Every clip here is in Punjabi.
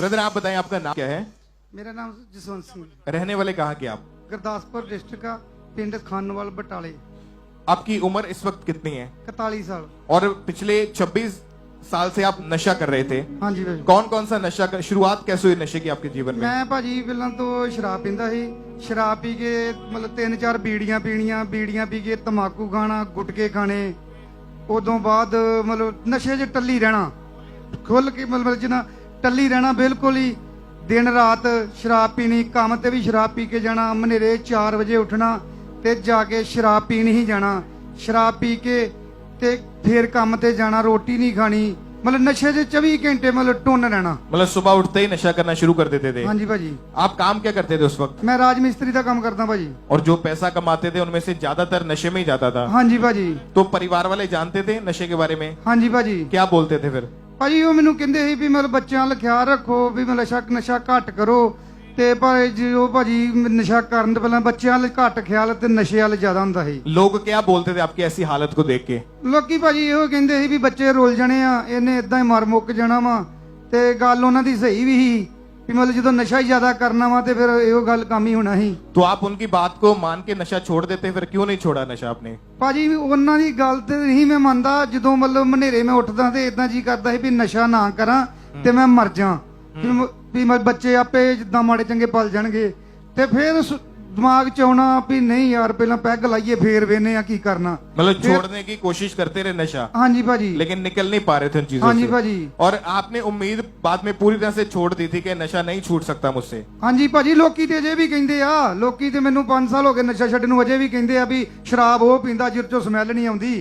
ब्रदर आप बताएं आपका नाम क्या है ਮੇਰਾ ਨਾਮ ਜਸਵੰਤ ਸਿੰਘ रहने वाले कहाँ के आप ਗੁਰਦਾਸਪੁਰ ਡਿਸਟ੍ਰਿਕਟ ਆ ਪਿੰਡ ਖਾਨਵਾਲ ਬਟਾਲੇ आपकी उम्र इस वक्त कितनी है 41 ਸਾਲ और पिछले 26 साल से आप नशा कर रहे थे ਹਾਂਜੀ ਭਾਜੀ कौन कौन सा नशा कर शुरुआत कैसे हुई नशे की आपके जीवन में ਮੈਂ ਭਾਜੀ ਪਹਿਲਾਂ ਤੋਂ ਸ਼ਰਾਬ ਪੀਂਦਾ ਸੀ ਸ਼ਰਾਬ ਪੀ ਕੇ ਮਤਲਬ ਤਿੰਨ ਚਾਰ ਬੀੜੀਆਂ ਪੀਣੀਆਂ ਬੀੜੀਆਂ ਪੀ ਕੇ ਤਮਾਕੂ ਖਾਣਾ ਗੁਟਕੇ ਖਾਣੇ ਉਦੋਂ ਬਾਅਦ ਮਤਲਬ ਨਸ਼ੇ 'ਚ ਟੱਲੀ ਰਹਿਣਾ ਖੁੱਲ ਕੇ ਮਤਲਬ ਜਿਨਾ ਟੱਲੀ ਰਹਿਣਾ ਬਿਲਕੁਲ ਹੀ ਦਿਨ ਰਾਤ ਸ਼ਰਾਬ ਪੀਣੀ ਕੰਮ ਤੇ ਵੀ ਸ਼ਰਾਬ ਪੀ ਕੇ ਜਾਣਾ ਮਨੇਰੇ 4 ਵਜੇ ਉੱਠਣਾ ਤੇ ਜਾ ਕੇ ਸ਼ਰਾਬ ਪੀਣ ਹੀ ਜਾਣਾ ਸ਼ਰਾਬ ਪੀ ਕੇ ਤੇ ਫੇਰ ਕੰਮ ਤੇ ਜਾਣਾ ਰੋਟੀ ਨਹੀਂ ਖਾਣੀ ਮਤਲਬ ਨਸ਼ੇ 'ਚ 24 ਘੰਟੇ ਮਤਲਬ ਟੁੰਨ ਰਹਿਣਾ मतलब सुबह उठते ही नशा करना शुरू कर देते थे ਹਾਂਜੀ ਭਾਜੀ आप काम क्या करते थे उस वक्त ਮੈਂ ਰਾਜ ਮਿਸਤਰੀ ਦਾ ਕੰਮ ਕਰਦਾ ਭਾਜੀ और जो पैसा कमाते थे उनमें से ज्यादातर नशे में ही जाता था ਹਾਂਜੀ ਭਾਜੀ तो परिवार वाले जानते थे नशे के बारे में ਹਾਂਜੀ ਭਾਜੀ क्या बोलते थे फिर ਭਾਜੀ ਉਹ ਮੈਨੂੰ ਕਹਿੰਦੇ ਸੀ ਵੀ ਮਤਲਬ ਬੱਚਿਆਂ ਦਾ ਖਿਆਲ ਰੱਖੋ ਵੀ ਮਤਲਬ ਨਸ਼ਾ ਨਸ਼ਾ ਘੱਟ ਕਰੋ ਤੇ ਪਰ ਜੋ ਭਾਜੀ ਨਸ਼ਾ ਕਰਨ ਤੋਂ ਪਹਿਲਾਂ ਬੱਚਿਆਂ ਵੱਲ ਘੱਟ ਖਿਆਲ ਤੇ ਨਸ਼ੇ ਵੱਲ ਜ਼ਿਆਦਾ ਹੁੰਦਾ ਸੀ लोग क्या बोलते थे आपकी ऐसी हालत को देख के ਲੋਕੀ ਭਾਜੀ ਇਹੋ ਕਹਿੰਦੇ ਸੀ ਵੀ ਬੱਚੇ ਰੁੱਲ ਜਾਣੇ ਆ ਇਹਨੇ ਇਦਾਂ ਹੀ ਮਰ ਮੁੱਕ ਜਾਣਾ ਵਾ ਤੇ ਗੱਲ ਉਹਨਾਂ ਦੀ ਸਹੀ ਵੀ ਸੀ ਵੀ ਮਤਲਬ ਜਦੋਂ ਨਸ਼ਾ ਹੀ ਜ਼ਿਆਦਾ ਕਰਨਾ ਵਾ ਤੇ ਫਿਰ ਇਹੋ ਗੱਲ ਕੰਮ ਹੀ ਹੋਣਾ ਸੀ तो आप उनकी बात को मान के नशा छोड़ देते फिर क्यों नहीं छोड़ा नशा आपने ਭਾਜੀ ਉਹਨਾਂ ਦੀ ਗੱਲ ਤੇ ਨਹੀਂ ਮੈਂ ਮੰਨਦਾ ਜਦੋਂ ਮਤਲਬ ਮਨੇਰੇ ਮੈਂ ਉੱਠਦਾ ਤੇ ਇਦਾਂ ਜੀ ਕਰਦਾ ਸੀ ਵੀ ਨਸ਼ਾ ਨਾ ਕਰਾਂ ਤੇ ਮੈਂ ਮਰ ਜਾ ਵੀ ਮ- ਵੀ ਮੈਂ ਬੱਚੇ ਆਪੇ ਜਿੱਦਾਂ ਮਾੜੇ ਚੰਗੇ ਪਲ ਜਾਣਗੇ ਤੇ ਫਿਰ ਸ- ਦਿਮਾਗ ਚ ਆਉਣਾ ਵੀ ਨਹੀਂ ਯਾਰ ਪਹਿਲਾਂ ਪੈਗ ਲਾਈਏ ਫੇਰ ਵੇਨੇ ਆ ਕੀ ਕਰਨਾ मतलब छोड़ने की कोशिश करते रहे नशा ਹਾਂਜੀ ਭਾਜੀ लेकिन निकल नहीं पा रहे थे उन चीजों ਹਾਂਜੀ से ਭਾਜੀ और आपने उम्मीद बाद में पूरी तरह से छोड़ दी थी कि नशा नहीं छूट सकता मुझसे ਹਾਂਜੀ ਭਾਜੀ ਲੋਕੀ ਤੇ ਅਜੇ ਵੀ ਕਹਿੰਦੇ ਆ ਲੋਕੀ ਤੇ ਮੈਨੂੰ 5 ਸਾਲ ਹੋ ਗਏ ਨਸ਼ਾ ਛੱਡਣ ਨੂੰ ਅਜੇ ਵੀ ਕਹਿੰਦੇ ਆ ਵੀ ਸ਼ਰਾਬ ਉਹ ਪੀਂਦਾ ਜਿਰ ਚੋਂ ਸਮੈਲ ਨਹੀਂ ਆਉਂਦੀ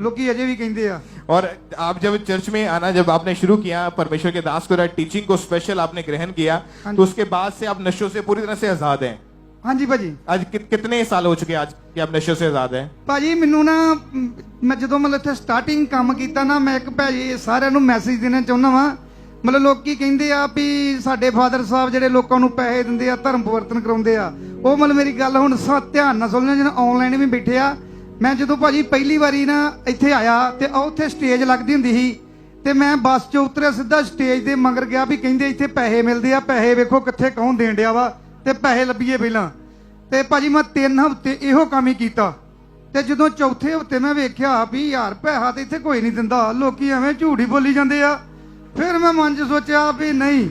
ਲੋਕੀ ਅਜੇ ਵੀ ਕਹਿੰਦੇ ਆ और आप जब चर्च में आना जब आपने शुरू किया परमेश्वर के दास को टीचिंग को स्पेशल आपने ग्रहण किया हाँ तो उसके बाद से आप नशों से पूरी तरह से आजाद हैं ਹਾਂਜੀ ਭਾਜੀ आज कि, कितने साल हो चुके हैं आज कि आप नशों से आजाद हैं ਭਾਜੀ ਮੈਨੂੰ ਨਾ ਮ, ਮੈਂ ਜਦੋਂ ਮਤਲਬ ਇੱਥੇ ਸਟਾਰਟਿੰਗ ਕੰਮ ਕੀਤਾ ਨਾ ਮੈਂ ਇੱਕ ਭਾਜੀ ਸਾਰਿਆਂ ਨੂੰ ਮੈਸੇਜ ਦੇਣਾ ਚਾਹੁੰਦਾ ਵਾਂ ਮਤਲਬ ਲੋਕੀ ਕਹਿੰਦੇ ਆ ਵੀ ਸਾਡੇ ਫਾਦਰ ਸਾਹਿਬ ਜਿਹੜੇ ਲੋਕਾਂ ਨੂੰ ਪੈਸੇ ਦਿੰਦੇ ਆ ਧਰਮ ਪਰਿਵਰਤਨ ਕਰਾਉਂਦੇ ਆ ਉਹ ਮਤਲਬ ਮੇਰੀ ਗੱਲ ਹੁਣ ਸਾ ਧਿਆਨ ਨਾਲ ਸੁਣਨਾ ਜਿਹਨਾਂ ਆਨਲਾਈਨ ਵੀ ਬੈਠੇ ਆ ਮੈਂ ਜਦੋਂ ਭਾਜੀ ਪਹਿਲੀ ਵਾਰੀ ਨਾ ਇੱਥੇ ਆਇਆ ਤੇ ਉਹ ਉੱਥੇ ਸਟੇਜ ਲੱਗਦੀ ਹੁੰਦੀ ਸੀ ਤੇ ਮੈਂ ਬੱਸ 'ਚ ਉਤਰਿਆ ਸਿੱਧਾ ਸਟੇਜ ਦੇ ਮਗਰ ਗਿਆ ਵੀ ਕਹਿੰਦੇ ਇੱਥੇ ਪੈਸੇ ਮਿਲਦੇ ਆ ਪੈਸੇ ਵੇਖੋ ਕਿੱਥੇ ਕੌਣ ਦੇਣ ਡਿਆ ਵਾ ਤੇ ਪੈਸੇ ਲੱਭੀਏ ਪਹਿਲਾਂ। ਤੇ ਭਾਜੀ ਮੈਂ ਤਿੰਨ ਹਫ਼ਤੇ ਇਹੋ ਕੰਮ ਹੀ ਕੀਤਾ। ਤੇ ਜਦੋਂ ਚੌਥੇ ਹਫ਼ਤੇ ਮੈਂ ਵੇਖਿਆ ਵੀ ਯਾਰ ਪੈਸਾ ਤੇ ਇੱਥੇ ਕੋਈ ਨਹੀਂ ਦਿੰਦਾ। ਲੋਕੀ ਐਵੇਂ ਝੂਠੀ ਬੋਲੀ ਜਾਂਦੇ ਆ। ਫਿਰ ਮੈਂ ਮਨ 'ਚ ਸੋਚਿਆ ਵੀ ਨਹੀਂ,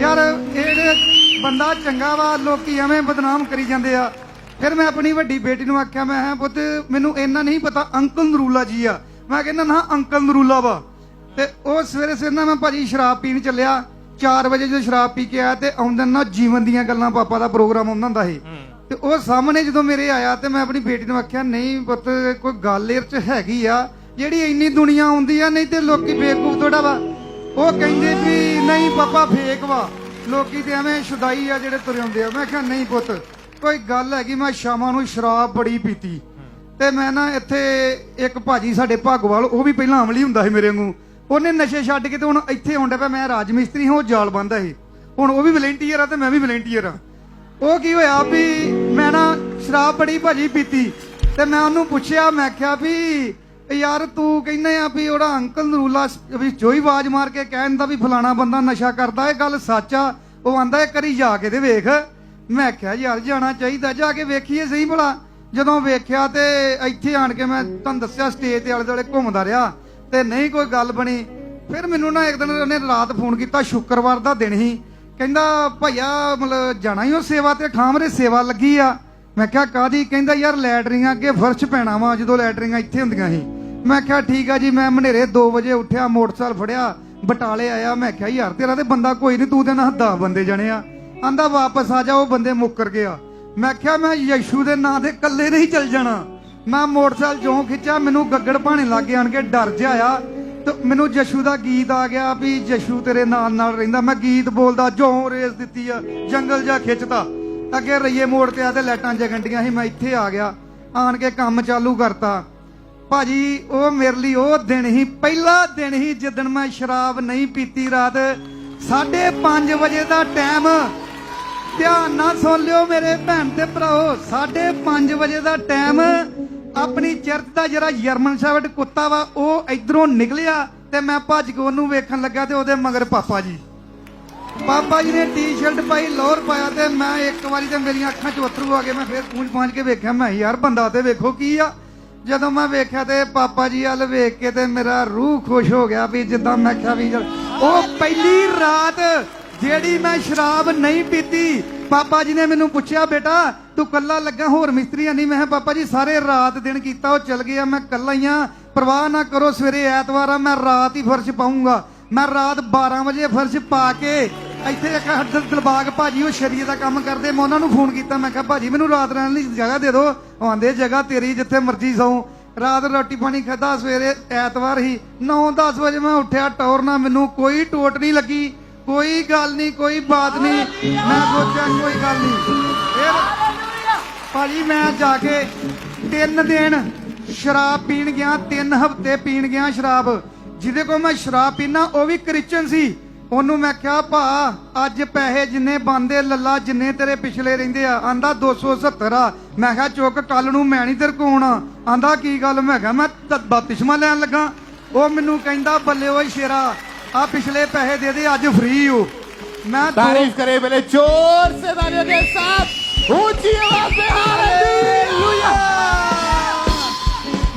ਯਾਰ ਇਹ ਬੰਦਾ ਚੰਗਾ ਵਾ, ਲੋਕੀ ਐਵੇਂ ਬਦਨਾਮ ਕਰੀ ਜਾਂਦੇ ਆ। ਫਿਰ ਮੈਂ ਆਪਣੀ ਵੱਡੀ ਬੇਟੀ ਨੂੰ ਆਖਿਆ, ਮੈਂ ਹਾਂ ਪੁੱਤ, ਮੈਨੂੰ ਇੰਨਾ ਨਹੀਂ ਪਤਾ, ਅੰਕਲ ਨਰੂਲਾ ਜੀ ਆ। ਮੈਂ ਕਹਿੰਦਾ ਨਾ ਅੰਕਲ ਨਰੂਲਾ ਵਾ। ਤੇ ਉਹ ਸਵੇਰੇ ਸਵੇਰੇ ਨਾ ਮੈਂ ਭਾਜੀ ਸ਼ਰਾਬ ਪੀਣ ਚੱਲਿਆ। 4 ਵਜੇ ਜਦੋਂ ਸ਼ਰਾਬ ਪੀ ਕੇ ਆਇਆ ਤੇ ਆਉਂਦਾ ਨਾ ਜੀਵਨ ਦੀਆਂ ਗੱਲਾਂ ਪਾਪਾ ਦਾ ਪ੍ਰੋਗਰਾਮ ਆਉਂਦਾ ਹੁੰਦਾ ਸੀ। ਤੇ ਉਹ ਸਾਹਮਣੇ ਜਦੋਂ ਮੇਰੇ ਆਇਆ ਤੇ ਮੈਂ ਆਪਣੀ ਬੇਟੀ ਨੂੰ ਆਖਿਆ ਨਹੀਂ ਪੁੱਤ ਕੋਈ ਗੱਲ ਇਹ ਚ ਹੈਗੀ ਆ। ਜਿਹੜੀ ਇੰਨੀ ਦੁਨੀਆ ਆਉਂਦੀ ਆ ਨਹੀਂ ਤੇ ਲੋਕੀ ਬੇਵਕੂਫ ਥੋੜਾ ਵਾ। ਉਹ ਕਹਿੰਦੇ ਵੀ ਨਹੀਂ ਪਾਪਾ ਫੇਕ ਵਾ। ਲੋਕੀ ਤੇ ਐਵੇਂ ਸ਼ੁਦਾਈ ਆ ਜਿਹੜੇ ਤੁਰੇ ਆਉਂਦੇ ਆ। ਮੈਂ ਕਿਹਾ ਨਹੀਂ ਪੁੱਤ ਕੋਈ ਗੱਲ ਹੈਗੀ। ਮੈਂ ਸ਼ਾਮਾਂ ਨੂੰ ਸ਼ਰਾਬ ਬੜੀ ਪੀਤੀ। ਤੇ ਮੈਂ ਨਾ ਇੱਥੇ ਇੱਕ ਭਾਜੀ ਸਾਡੇ ਭਾਗਵਾਲ ਉਹ ਵੀ ਪਹਿਲਾਂ ਅਮਲੀ ਹੁੰਦਾ ਸੀ ਮੇਰੇ ਵਾਂਗੂ। ਉਹਨੇ ਨਸ਼ੇ ਛੱਡ ਕੇ ਤੇ ਹੁਣ ਇੱਥੇ ਆਉਂਦਾ ਪਿਆ, ਮੈਂ ਰਾਜ ਮਿਸਤਰੀ ਹਾਂ, ਉਹ ਜਾਲ ਬੰਦਾ ਸੀ ਹੁਣ ਉਹ ਵੀ ਵਲੰਟੀਅਰ ਆ ਤੇ ਮੈਂ ਵੀ ਵਲੰਟੀਅਰ ਆ। ਉਹ ਕੀ ਹੋਇਆ ਵੀ ਮੈਂ ਨਾ ਸ਼ਰਾਬ ਬੜੀ ਭਾਜੀ ਪੀਤੀ ਤੇ ਮੈਂ ਉਹਨੂੰ ਪੁੱਛਿਆ, ਮੈਂ ਕਿਹਾ ਵੀ ਯਾਰ ਤੂੰ ਕਹਿੰਦਾ ਆ ਵੀ ਉਹਦਾ ਅੰਕਲ ਨਰੂਲਾ ਵੀ ਜੋਈ ਆਵਾਜ਼ ਮਾਰ ਕੇ ਕਹਿੰਦਾ ਵੀ ਫਲਾਣਾ ਬੰਦਾ ਨਸ਼ਾ ਕਰਦਾ, ਇਹ ਗੱਲ ਸੱਚ ਆ। ਉਹ ਆਂਦਾ, ਇੱਕ ਵਾਰੀ ਜਾ ਕੇ ਤੇ ਵੇਖ। ਮੈਂ ਕਿਹਾ, ਯਾਰ ਜਾਣਾ ਚਾਹੀਦਾ, ਜਾ ਕੇ ਵੇਖੀਏ ਸਹੀ ਭਲਾ। ਜਦੋਂ ਵੇਖਿਆ ਤੇ ਇੱਥੇ ਆਣ ਕੇ ਮੈਂ ਤੁਹਾਨੂੰ ਦੱਸਿਆ, ਸਟੇਜ ਤੇ ਆਲੇ ਦੁਆਲੇ ਘੁੰਮਦਾ ਰਿਹਾ। ਤੇ ਨਹੀਂ ਕੋਈ ਗੱਲ ਬਣੀ। ਫਿਰ ਮੈਨੂੰ ਨਾ ਇੱਕ ਦਿਨ ਉਹਨੇ ਰਾਤ ਫੋਨ ਕੀਤਾ, ਸ਼ੁੱਕਰਵਾਰ ਦਾ ਦਿਨ ਹੀ। ਕਹਿੰਦਾ, ਭਈਆ, ਮਤਲਬ ਜਾਣਾ ਹੀ ਉਹ ਸੇਵਾ ਤੇ ਠਾਮਰੇ ਸੇਵਾ ਲੱਗੀ ਆ। ਮੈਂ ਕਿਹਾ ਕਾਦੀ ਕਹਿੰਦਾ, ਯਾਰ ਲੈਟਰਿੰਗਾਂ ਅੱਗੇ ਫਰਸ਼ ਪੈਣਾ ਵਾ, ਜਦੋਂ ਲੈਟਰਿੰਗਾਂ ਇੱਥੇ ਹੁੰਦੀਆਂ ਸੀ। ਮੈਂ ਕਿਹਾ, ਠੀਕ ਆ ਜੀ, ਮੈਂ ਮਨੇਰੇ 2 ਵਜੇ ਉੱਠਿਆ, ਮੋਟਰਸਾਈਕਲ ਫੜਿਆ, ਬਟਾਲੇ ਆਇਆ। ਮੈਂ ਕਿਹਾ, ਯਾਰ, ਤੇਰਾ ਤੇ ਬੰਦਾ ਕੋਈ ਨਹੀਂ, ਤੂੰ ਤੇ ਨਾ ਹੱਦਾਂ ਬੰਦੇ ਜਣੇ ਆ। ਆਂਦਾ, ਵਾਪਸ ਆ ਜਾ। ਉਹ ਬੰਦੇ ਮੁੱਕਰ ਗਿਆ। ਮੈਂ ਕਿਹਾ, ਮੈਂ ਯਸ਼ੂ ਦੇ ਨਾਂ ਤੇ ਇਕੱਲੇ ਨਹੀਂ ਚੱਲ ਜਾਣਾ। ਮੈਂ ਮੋਟਰਸਾਈਕਲ ਜੋਂ ਖਿੱਚਿਆ, ਮੈਨੂੰ ਗੱਗੜ ਭਾਣੇ ਲੱਗ ਆਣ ਕੇ ਡਰ ਜਿਹਾ ਆ ਤੇ ਮੈਨੂੰ ਜਸ਼ੂ ਦਾ ਗੀਤ ਆ ਗਿਆ ਵੀ ਜਸ਼ੂ ਤੇਰੇ ਨਾਲ ਨਾਲ ਰਹਿੰਦਾ। ਮੈਂ ਗੀਤ ਬੋਲਦਾ, ਜੋਂ ਰੇਸ ਦਿੱਤੀ ਆ, ਜੰਗਲ ਜਾ ਖਿੱਚਦਾ ਅੱਗੇ ਰਈਏ ਮੋੜ ਤੇ ਆ ਤੇ ਲਾਈਟਾਂ ਜਗੰਡੀਆਂ ਸੀ, ਮੈਂ ਇੱਥੇ ਆ ਗਿਆ। ਆਣ ਕੇ ਕੰਮ ਚਾਲੂ ਕਰਤਾ। ਭਾਜੀ, ਉਹ ਮੇਰੇ ਲਈ ਉਹ ਦਿਨ ਹੀ ਪਹਿਲਾ ਦਿਨ ਹੀ ਜਿੱਦਣ ਮੈਂ ਸ਼ਰਾਬ ਨਹੀਂ ਪੀਤੀ ਰਾਤ। 5:30 ਵਜੇ ਦਾ ਟਾਈਮ ਧਿਆਨ ਨਾਲ ਸੁਣ ਲਿਓ ਮੇਰੇ ਭੈਣ ਤੇ ਭਰਾਓ 5:30 ਵਜੇ ਦਾ ਟਾਈਮ ਆਪਣੀ ਚਰਚ ਦਾ ਜਿਹੜਾ ਜਰਮਨ ਸ਼ੈਫਰਡ ਕੁੱਤਾ ਵਾ, ਉਹ ਇਧਰੋਂ ਨਿਕਲਿਆ ਤੇ ਮੈਂ ਭੱਜ ਕੇ ਉਹਨੂੰ ਵੇਖਣ ਲੱਗਾ ਤੇ ਉਹਦੇ ਮਗਰ ਪਾਪਾ ਜੀ। ਬਾਬਾ ਜੀ ਨੇ ਟੀ-ਸ਼ਰਟ ਪਾਈ ਲੋਅਰ ਪਾਇਆ ਤੇ ਮੈਂ ਇੱਕ ਵਾਰੀ ਤੇ ਮੇਰੀਆਂ ਅੱਖਾਂ 'ਚ ਅਥਰੂ ਆ ਗਏ ਮੈਂ ਫੇਰ ਪੂੰਝ ਪਾਂਝ ਕੇ ਵੇਖਿਆ, ਮੈਂ ਯਾਰ ਬੰਦਾ ਤੇ ਵੇਖੋ ਕੀ ਆ? ਜਦੋਂ ਮੈਂ ਵੇਖਿਆ ਤੇ ਪਾਪਾ ਜੀ ਵੱਲ ਵੇਖ ਕੇ ਤੇ ਮੇਰਾ ਰੂਹ ਖੁਸ਼ ਹੋ ਗਿਆ ਵੀ ਜਿੱਦਾਂ ਮੈਂ ਕਿਹਾ ਵੀ ਉਹ ਪਹਿਲੀ ਰਾਤ ਜਿਹੜੀ ਮੈਂ ਸ਼ਰਾਬ ਨਹੀਂ ਪੀਤੀ, ਪਾਪਾ ਜੀ ਨੇ ਮੈਨੂੰ ਪੁੱਛਿਆ, ਬੇਟਾ ਤੂੰ ਕੱਲਾ ਲੱਗਾ, ਹੋਰ ਮਿਸਤਰੀ ਨਹੀਂ। ਮੈਂ ਕਿਹਾ ਪਾਪਾ ਜੀ, ਸਾਰੇ ਰਾਤ ਦਿਨ ਕੀਤਾ, ਉਹ ਚਲ ਗਿਆ ਮੈਂ ਕੱਲਾ ਹੀ ਆ। ਪਰਵਾਹ ਨਾ ਕਰੋ, ਸਵੇਰੇ ਐਤਵਾਰ ਆ, ਮੈਂ ਰਾਤ ਹੀ ਫਰਸ਼ ਪਾਉਂਗਾ ਮੈਂ ਰਾਤ 12 ਵਜੇ ਫਰਸ਼ ਪਾ ਕੇ ਇੱਥੇ ਇੱਕ ਹੱਦਰ ਦਿਲਬਾਗ ਭਾਜੀ, ਉਹ ਸ਼ਰੀਏ ਦਾ ਕੰਮ ਕਰਦੇ। ਮੈਂ ਉਹਨਾਂ ਨੂੰ ਫੋਨ ਕੀਤਾ, ਮੈਂ ਕਿਹਾ, ਭਾਜੀ, ਮੈਨੂੰ ਰਾਤ ਰਹਿਣ ਲਈ ਜਗ੍ਹਾ ਦੇ ਦਿਓ। ਉਹ ਆਂਦੇ, ਜਗ੍ਹਾ ਤੇਰੀ ਜਿੱਥੇ ਮਰਜ਼ੀ ਸੌਂ ਰਾਤ ਰੋਟੀ ਪਾਣੀ ਖਾਦਾ ਸਵੇਰੇ ਐਤਵਾਰ ਹੀ। 9-10 ਵਜੇ ਮੈਂ ਉੱਠਿਆ, ਟੌਰ ਨਾਲ ਮੈਨੂੰ ਕੋਈ ਟੋਟ ਨਹੀਂ ਲੱਗੀ। ਕੋਈ ਗੱਲ ਨਹੀਂ, ਕੋਈ ਬਾਤ ਨਹੀਂ। ਮੈਂ ਸੋਚਿਆ, ਕੋਈ ਗੱਲ ਨਹੀਂ। ਫਿਰ ਭਾਜੀ, ਮੈਂ ਜਾ ਕੇ ਤਿੰਨ ਦਿਨ ਸ਼ਰਾਬ ਪੀਣ ਗਿਆ 3 ਹਫ਼ਤੇ ਪੀਣ ਗਿਆ ਸ਼ਰਾਬ। ਜਿਹਦੇ ਕੋਲ ਮੈਂ ਸ਼ਰਾਬ ਪੀਣਾ ਉਹ ਵੀ ਕ੍ਰਿਸਚਨ ਸੀ। ਉਹਨੂੰ ਮੈਂ ਕਿਹਾ, ਭਾ, ਅੱਜ ਪੈਸੇ ਜਿੰਨੇ ਬੰਦੇ ਲੱਲਾ, ਜਿੰਨੇ ਤੇਰੇ ਪਿਛਲੇ ਰਹਿੰਦੇ ਆ। ਆਂਦਾ 270 ਆ। ਮੈਂ ਕਿਹਾ, ਚੁੱਕ ਕੱਲ ਨੂੰ ਮੈਂ ਨਹੀਂ ਤੇਰੇ ਕੋਣ ਆਉਣਾ। ਆਂਦਾ, ਕੀ ਗੱਲ? ਮੈਂ ਕਿਹਾ, ਮੈਂ ਬਪਤਿਸਮਾ ਲੈਣ ਲੱਗਾ। ਉਹ ਮੈਨੂੰ ਕਹਿੰਦਾ, ਬੱਲੇ ਓਏ ਸ਼ੇਰਾ, ਆ ਪਿਛਲੇ ਪੈਸੇ ਦੇ ਦੇ, ਅੱਜ ਫ੍ਰੀ ਹੋ। ਮੈਂ ਤਾਰੀਫ ਕਰੇ ਬਲੇ ਜ਼ੋਰ ਸੇ ਤਾਰੀਫ ਦੇ ਸਾਥ। साथ ऊंची आवाज में हालेलुया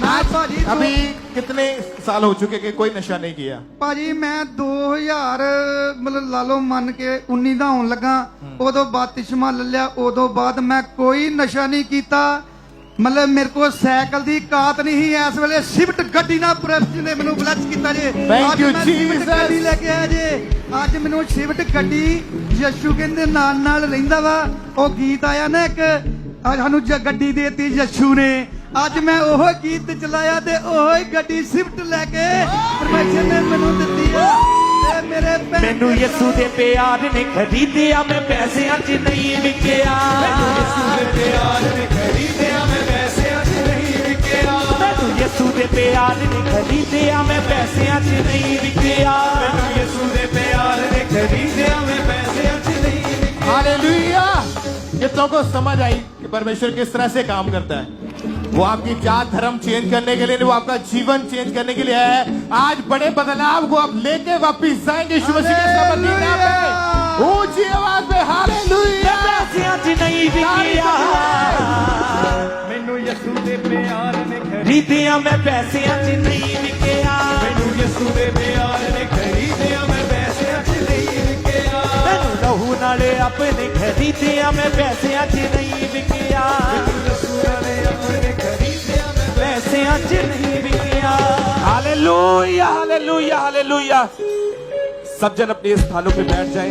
ਮੈਂ ਭਾਜੀ ਦੋ- अभी कितने साल हो चुके कि कोई नशा नहीं किया ਭਾਜੀ ਮੈਂ 2000 ਮਤਲਬ ਲਾ ਲਓ ਮੰਨ ਕੇ 19 ਦਾ ਹੋਣ ਲੱਗਾ ਉਦੋਂ ਬਾਅਦ ਤਿਸ਼ਮਾ ਲੈ ਲਿਆ ਉਦੋਂ ਬਾਅਦ ਮੈਂ ਕੋਈ ਨਸ਼ਾ ਨਹੀਂ ਕੀਤਾ ਮਤਲਬ ਮੇਰੇ ਕੋਲ ਸਾਈਕਲ ਦੀ ਕਾਤ ਨਹੀਂ ਇਸ ਵੇਲੇ ਸ਼ਿਫਟ ਗੱਡੀ ਨਾਲ ਪ੍ਰੈਸ ਨੇ ਮੈਨੂੰ ਬਲੈਸ ਕੀਤਾ ਜੇ। ਮੈਂ Swift Jesus. ਗੱਡੀ ਲੈ ਕੇ ਆਇਆ ਜੇ। ਅੱਜ ਮੈਨੂੰ ਸ਼ਿਫਟ ਗੱਡੀ ਯਸ਼ੂ ਕਹਿੰਦੇ ਨਾਲ ਨਾਲ ਰਹਿੰਦਾ ਵਾ। ਉਹ ਗੀਤ ਆਇਆ ਨਾ ਇੱਕ ਅੱਜ ਸਾਨੂੰ ਜ- ਗੱਡੀ ਦੇਤੀ ਯਸ਼ੂ ਨੇ। ਅੱਜ ਮੈਂ ਉਹ ਗੀਤ ਚਲਾਇਆ ਤੇ ਉਹ ਹੀ ਗੱਡੀ ਸ਼ਿਫਟ ਲੈ ਕੇ ਪਰਮੇਸ਼ਰ ਨੇ ਮੈਨੂੰ ਦਿੱਤੀ ਆ। ਤੇ ਮੇਰੇ ਮੈਨੂੰ ਯਿਸੂ ਦੇ ਪਿਆਰ ਨੇ ਖਰੀਦਿਆ ਮੈਂ ਪੈਸਿਆਂ 'ਚ ਨਹੀਂ ਵਿਕਿਆ। ਮੈਨੂੰ ਯਿਸੂ ਦੇ ਪਿਆਰ ਨੇ ਯਿਸੂ ਦੇ ਪਿਆਰ ਨੇ ਖਰੀਦਿਆ ਮੈਂ ਪੈਸਿਆਂ 'ਚ ਨਹੀਂ ਵਿਕਿਆ ਮੈਨੂੰ ਯਿਸੂ ਦੇ ਪਿਆਰ ਨੇ ਖਰੀਦਿਆ ਮੈਂ ਪੈਸਿਆਂ 'ਚ ਨਹੀਂ ਵਿਕਿਆ हालेलुया कितनों को समझ आई कि परमेश्वर किस तरह से काम करता है वो आपकी जात धर्म चेंज करने के लिए नहीं वो आपका जीवन चेंज करने के लिए है आज बड़े बदलाव को आप लेके वापिस जाएंगे यीशु मसीह के नाम में हालेलुया। ऊंची आवाज में हालेलुया ਮੈਂ ਪੈਸਿਆਂ ਖਰੀਦਿਆ ਮੈਂ ਪੈਸਿਆਂ 'ਚ ਨਹੀਂ ਵਿਕਿਆ ਮੈਨੂੰ ਯਿਸੂ ਦੇ ਪਿਆਰ ਨੇ ਖਰੀਦਿਆ ਮੈਂ ਪੈਸਿਆਂ 'ਚ ਨਹੀਂ ਵਿਕਿਆ ਮੈਨੂੰ ਲਹੂ ਨਾਲੇ ਆਪਣੇ ਖਰੀਦਿਆ ਮੈਂ ਪੈਸਿਆਂ 'ਚ ਨਹੀਂ ਵਿਕਿਆ ਯਿਸੂ ਨੇ ਆਪਣੇ ਖਰੀਦਿਆ ਮੈਂ ਪੈਸਿਆਂ 'ਚ ਨਹੀਂ ਵਿਕਿਆ ਹਾਲੇਲੂਇਆ ਹਾਲੇਲੂਇਆ ਹਾਲੇਲੂਇਆ सब जन अपने स्थानों पे बैठ जाएं